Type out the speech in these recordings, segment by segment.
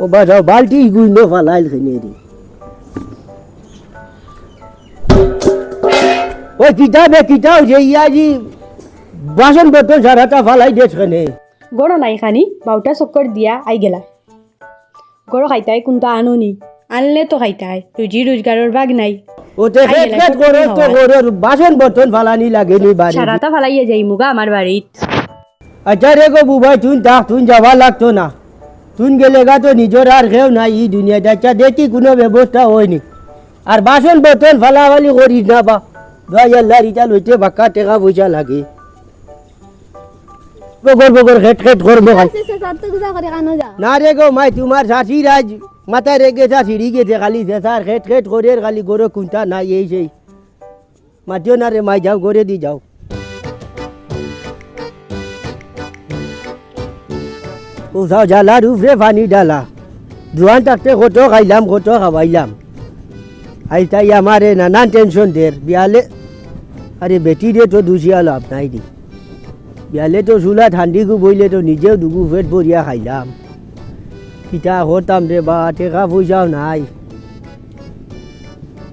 ও বাজা বালতি গুইনো ফালাইল খেনে রে ওই কিতাবে কিতাব যে ইয়াজি বাসন বর্তন সারাটা ফালাই দেশ খেনে গড় নাই খানি বাউটা চক্কর দিয়া আই গেলা। গড় খাইতাই কোনটা আনুনি আনলে তো খাইতাই রুজি রোজগারের বাগ নাই। ওতে খেত খেত করে তো। করে বাসন বর্তন ফালানি লাগেনি বাড়ি সারাটা ফালাইয়া যাই মুগা আমার বাড়িত আচ্ছা রে গো বুবাই তুই থাক তুই যাওয়া লাগতো না। তুই গেলে গা তো নিজের আর খেও না এই দুনিয়াতে আচ্ছা দেখি কোনো ব্যবস্থা হয়নি। আর বাসন বর্তন ফালাফালি করিস না বা। দই আল্লাহ রিটা লইতে বাক্কা টেকা পয়সা লাগে। বগর বগর খেট খেট করব না রে গো মাই তোমার শাশির আজ মাথায় রেগে যা সিঁড়ি গেছে খালি স্যার খেট খেট করে খালি গরো কুন্তা নাই এই সেই। মাতিও না রে মাই যাও করে দি যাও। কোথাও জ্বালার উপরে পানি ডালা জোয়ান থাকতে কত খাইলাম কত খাওয়াইলাম আইতাই আমার এ নানান টেনশন দের বিয়ালে আরে বেটি রে তো দুষিয়া লাভ নাই দি বিয়ালে তো চুলা ঠান্ডি গু বইলে তো নিজেও দুগু পেট ভরিয়া খাইলাম পিঠা হতাম রে বা টেকা পয়সাও নাই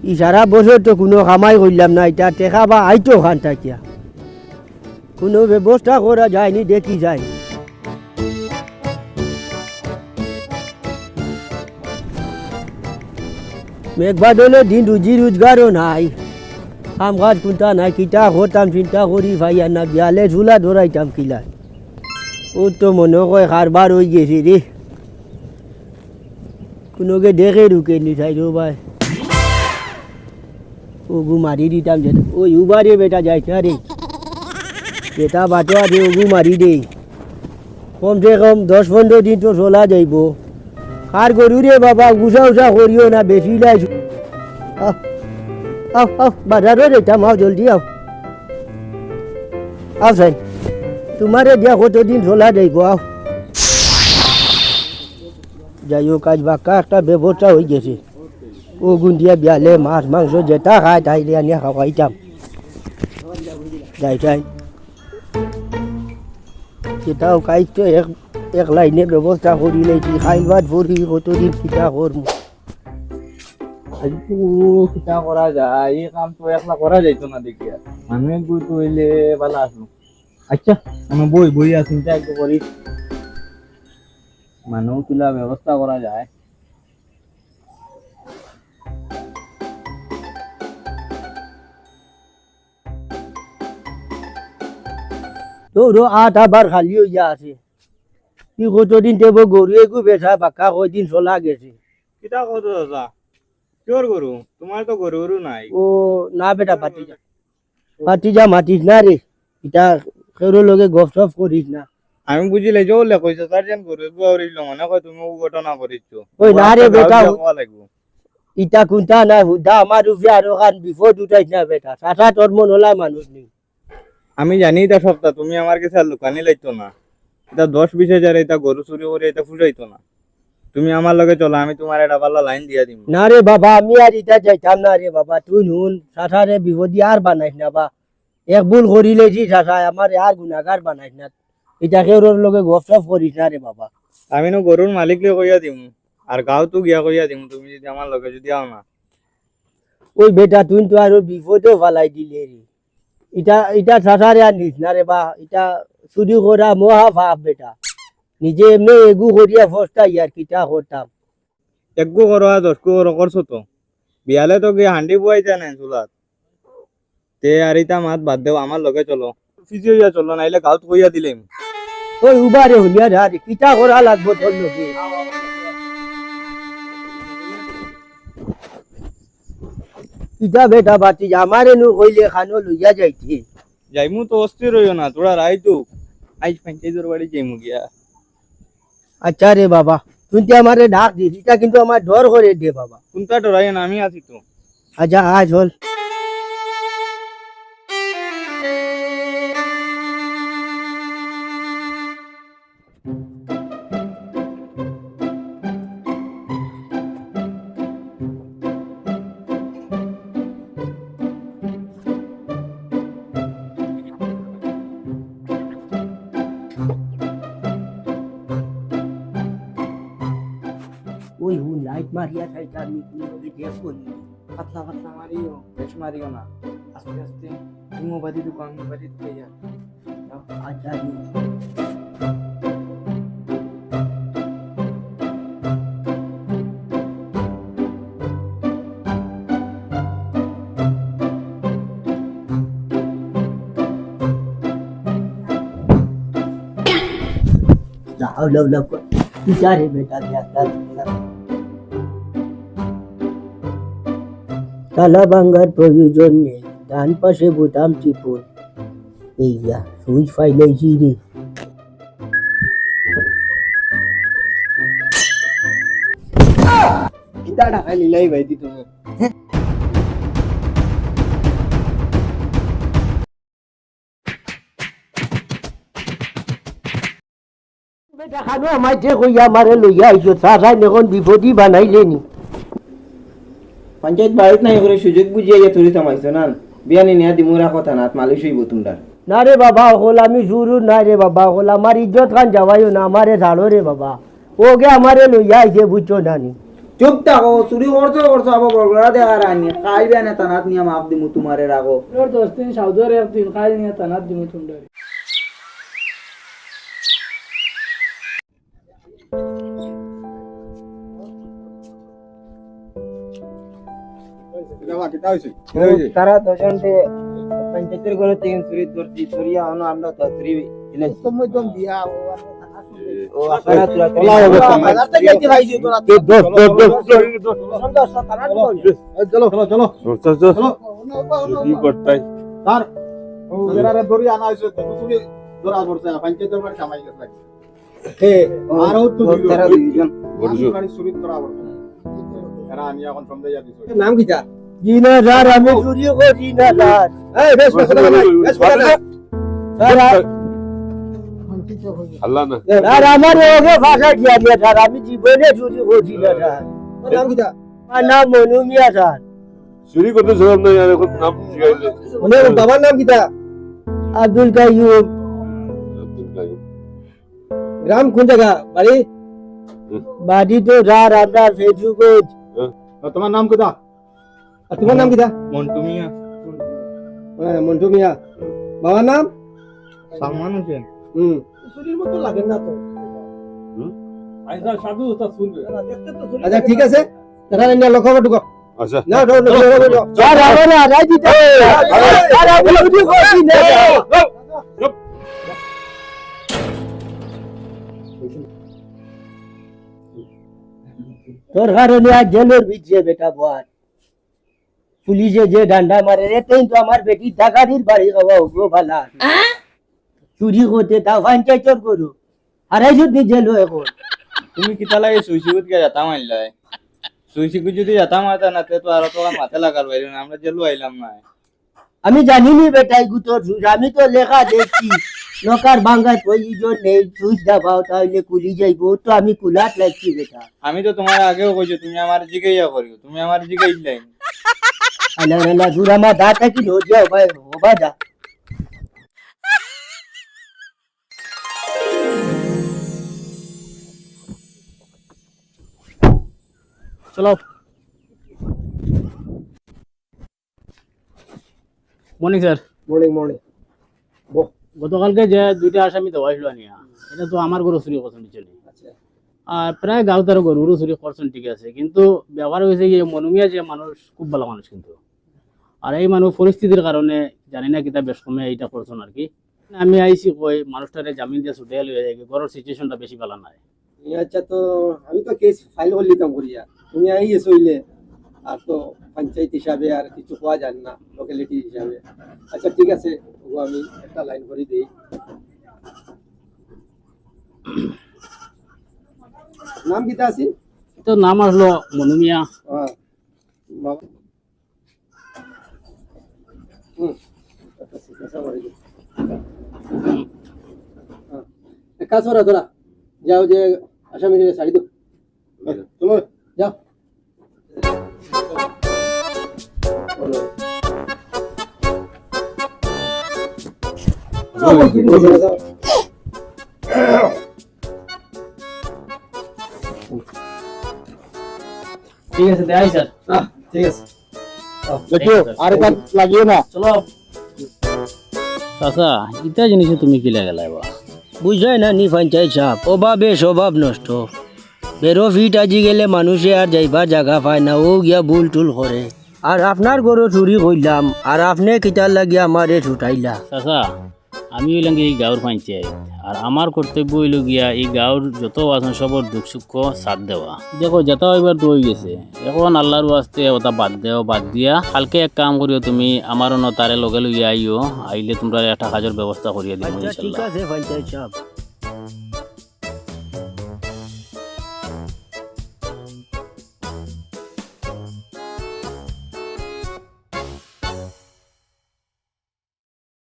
ই সারা বছর তো কোনো কামাই করলাম না এটা টেকা বা আইতো খান থাকিয়া কোনো ব্যবস্থা করা যায়নি দেখি যায় মেঘবাদলে দিন রুজি রোজগারও নাই কাম কাজ কোনটা নাই কিতা করতাম চিন্তা করি ভাইয়া না বিয়ালে ঝুলা ধরাইতাম কিলা ও তো মনে কয় কারবার হয়ে গেছে রে কোনোকে দেখে ঢুকে নি চাই ভাই ও গু মারি দিতাম যেটা ওই উবারে বেটা যাইছে রে বেটা বাটো আছে ওগু মারি দে কমসে কম দশ পনেরো দিন তো চলা যাইব কার গরু বাবা গুছা উষা করিও না, বেশি লাই আও আও বাজারও যেতাম আও জলদি আও আও সাই, তোমারে দিয়া কতদিন চলা যাইব আও যাই হোক কাজ বাক্কা একটা ব্যবস্থা হয়ে গেছে। ও গুন্ডিয়া বিয়ালে মাছ, মাংস যেটা খায়, তাই তাইলে আনিয়া খাওয়াইতাম। যাই যাই। সেটাও কাজ তো এক এক লাইনে ব্যবস্থা করি লাইছি খাইল ভাত ভরি কতদিন কিতা করমু কিন্তু কিতা করা যায় এই কাম তো একলা করা যাইতো না দেখি আর মানুহে গৈ তো হইলে ভালো আসলো আচ্ছা আমি বই বই আর চিন্তা একটু করি মানুহ কিলা ব্যবস্থা করা যায় তোরও আট আবার খালি হইয়া আছে কি কতদিন দেব গরু একু বেচা বাক্কা কয়দিন চলা গেছে। কিতা কত দাদা কিয়র গরু তোমার তো গরু গরু নাই। ও না বেটা পাতি যা পাতি যা মাতিস না রে লগে গপ সপ করিস না। আমি বুঝিলে যে ওলে কইছে তার যেন গরু গরিল মনে কয় তুমি ও ঘটনা করিছো ওই না রে বেটা। ইটা কোনটা নাই হুদা আমার উপরে আরও খান বিপদ উঠাইস না বেটা। তোর মন হলাই মানুষ নেই আমি জানি এটা সপ্তাহ তুমি আমার কাছে আর লুকানি লাইতো না। এটা দশ বিশ হাজার এটা গরু চুরি করে এটা ফুটাইতো না। তুমি আমার লগে চলো আমি তোমার এটা পাল্লা লাইন দিয়া দিম। না রে বাবা আমি আর ইটা যাইতাম না রে বাবা তুই নুন সাথা রে বিপদি আর বানাইস না বা। এক ভুল করিলে জি সাথা আমার আর গুণাগার বানাইস না। ইটা কেউর লগে গপ সপ করিস না রে বাবা। আমি নো গরুর মালিক লে কইয়া দিম আর গাঁও তো গিয়া কইয়া দিম তুমি যদি আমার লগে যদি আও না। ওই বেটা তুই তো আরও বিপদও ফালাই দিলে রে। ইটা ইটা সাঁতারে আর নিস না রে বা ইটা চুরি করা মহা ভাব বেটা। নিজে এমনি এগু করিয়া ফসটা ইয়ার কিটা করতাম। একগু করো আর দশগু করো করছ তো? বিয়ালে তো গিয়ে হান্ডি বুয়াই যায় না চুলাত? তে আর ইটা মাত বাদ দেও আমার লগে চলো। ফিজি হইয়া চলো নাইলে গাঁত কইয়া দিলেম। ওই উবারে হলিয়া ধারে কিটা করা লাগবো তোর লোকে কিটা বেটা বাতি আমারে নু হইলে খানো লইয়া যাইতে। যাইমু তো অস্থির হইও না তোরা রাই তো আইজ পঞ্চায়েতের বাড়ি যাই গিয়া আচ্ছা রে বাবা তুই আমারে ডাক দিস এটা কিন্তু আমার ডর করে দে বাবা। কোনটা ডরাই না আমি আছি তো। আচ্ছা আজ হল। মারিয়া খাইতে আমি কোনো দেখব নি পাতলা পাতলা মারিও বেশ মারিও না আস্তে আস্তে তুমি মোবাইল ঢুকো আমি মোবাইল ঢুকে যা আচ্ছা নি। লাও লাও লাও বিচারে বেটা দেখা তালা ভাঙ্গার প্রয়োজন নেই। ডান পাশে বোতাম টিপুন এইয়া সুইচ ফাইলাইছি রে কিতা টাকা নিলাই ভাই দি তুমি বেটা খানো আমার যে কইয়া মারে লইয়া আইছো সারা এখন বিপদই বানাইলে নি পঞ্চায়েত বাড়িত নাই করে সুযোগ বুঝিয়ে ইয়ে তুলি থামাইছো না। বিয়ানি নিয়া দিমুরা কথা না মালিশ হইব তোমরা না রে বাবা হল আমি জুরু না রে বাবা হল আমার ইজ্জত খান যাওয়াইও না আমারে ছাড়ো রে বাবা। ওকে আমারে লইয়া আইছে বুঝছ না নি চুপ থাকো চুরি করছ করছ আবার বরগড়া দেখা রানি খাই বিয়ানে তানাত নিয়া মাপ দিমু তোমারে রাখো তোর দোস্তিন সাউদর একদিন কাল নিয়ে তানাত দিমু তুন্ডারি তারা দশনতে পঞ্চায়েতের ঘরে থেকে চুরি ধরছি চুরিয়া হনো আমরা তো চুরি ও আপনারা তুলা চলো চলো চলো কি করতাই স্যার এরারে ধরি আনা হইছে তো তুমি ধরা পড়ছে পঞ্চায়েতের বাড়ি কামাই গেছে হে আর তো তারা দুইজন বলছো গাড়ি চুরি ধরা পড়ছে এরা আনি এখন সন্দেহ যা দিছে নাম কিটা জি না স্যার আমি চুরি করি না স্যার এই বেশ বেশ কথা নাই বেশ কথা নাই স্যার আ- আল্লাহ না স্যার আমার ওকে ভাষা দিয়া দিয়া স্যার আমি জীবনে চুরি করছি না স্যার নাম কিটা আমার নাম মনু মিয়া স্যার চুরি করতে সব নাই আর এখন নাম শিখাইলে মানে বাবার নাম কিটা আব্দুল কাইয়ুম গ্রাম কোন জায়গা বাড়ি বাড়ি তো স্যার আপনার ফেসবুক তোমার নাম আর তোমার নাম মন্টু মিয়া হ্যাঁ মন্টু মিয়া বাবার নাম সালমান হোসেন হুম চুরির মতো লাগে না তো আচ্ছা ঠিক আছে তারা নিয়ে লক্ষ্য করে ঢুকো আচ্ছা না না না না, না স্যার আমার আড়াই আমি চুরি করছি না তোর কারণে আজ জেলের বেটা বল পুলিশে যে ডান্ডা মারে এতেই তো আমার বেটি টাকারির বাড়ি খাওয়া হব ভালা। চুরি করতে তা পঞ্চায়েতর করো আড়াইশো দিন জেল এখন তুমি কিতা লাগে সুইসিগুত কে যাতা মারলাই সুইসিগুত যদি যাতা মারতা না তে তো আর তো মাথা লাগার বাইরে না আমরা জেলু আইলাম না। আমি জানিনি বেটা এই গুতর সুইচ আমি তো লেখা দেখছি। লোকার বাঙ্গায় প্রয়োজন নেই সুইচ দাবাও তাহলে কুলি যাইবো তো আমি কুলাত লাগছি বেটা। আমি তো তোমার আগেও কইছো তুমি আমার জিগাইয়া করিও তুমি আমার জিগাইলাই আলা সুরামা দাতা কি লো যাও ভাই ওবা দা। চলো। মর্নিং স্যার মর্নিং মর্নিং গতকালকে যে দুইটা আসামি দেওয়া হইল নিয়া এটা তো আমার গরু চুরি করছেন চলে। আর প্রায় গাঁও তার গরুরও চুরি করছেন ঠিক আছে কিন্তু ব্যবহার হয়েছে যে মনুমিয়া যে মানুষ খুব ভালো মানুষ কিন্তু। আর এই মানুষ পরিস্থিতির কারণে জানি না কিতা বেশ কমে এইটা করছেন আর কি। আমি আইসি কই মানুষটারে জামিন দিয়ে ছুটে লয়ে যায় ঘরের সিচুয়েশনটা বেশি ভালো নাই। আচ্ছা তো আমি তো কেস ফাইল করে লিতাম করিয়া। তুমি আই এসইলে আর তো পঞ্চায়েত হিসাবে আর কিছু পাওয়া যায় না লোকালিটি হিসাবে। আচ্ছা ঠিক আছে ও আমি একটা লাইন করে দিই। নাম কিতা আছে? তো নাম আসলো মনুমিয়া হ্যাঁ বাবা হুম আচ্ছা, ঠিক আছে, আমার এই যে। হ্যাঁ। এক কাজ করো তোরা। যাও যে আসামি সাইড দো। চলো। যাও। ঠিক আছে দেখাই স্যার। ঠিক আছে। দেখিও, আর এটা লাগিও না চলো চাচা ইটা জিনিসে তুমি কি বুঝাই না অভাবে স্বভাব নষ্ট বেরো ফিট আজি গেলে মানুষে আর যাইবার জায়গা পায় না ও গিয়া ভুল টুল করে আর আপনার গরু চুরি করলাম আর আপনি কিতার লাগিয়া আমারে ছুটাইলা চাচা আমি হইলাম এই গাঁৱৰ পঞ্চায়েত আর আমার কর্তব্য হইল গিয়া এই গাঁৱৰ যত আছেন সবর দুঃখ সুখ সাথ দেওয়া। দেখো যেটা এবার তো হয়ে গেছে। এখন আল্লাহর ওয়াস্তে ওটা বাদ দেও বাদ দিয়া। কালকে এক কাম করিও তুমি আমার ন তারে লগে লইয়া আইও আইলে তোমরা একটা কাজের ব্যবস্থা করিয়া দিব আচ্ছা ঠিক আছে পঞ্চায়েত সাহেব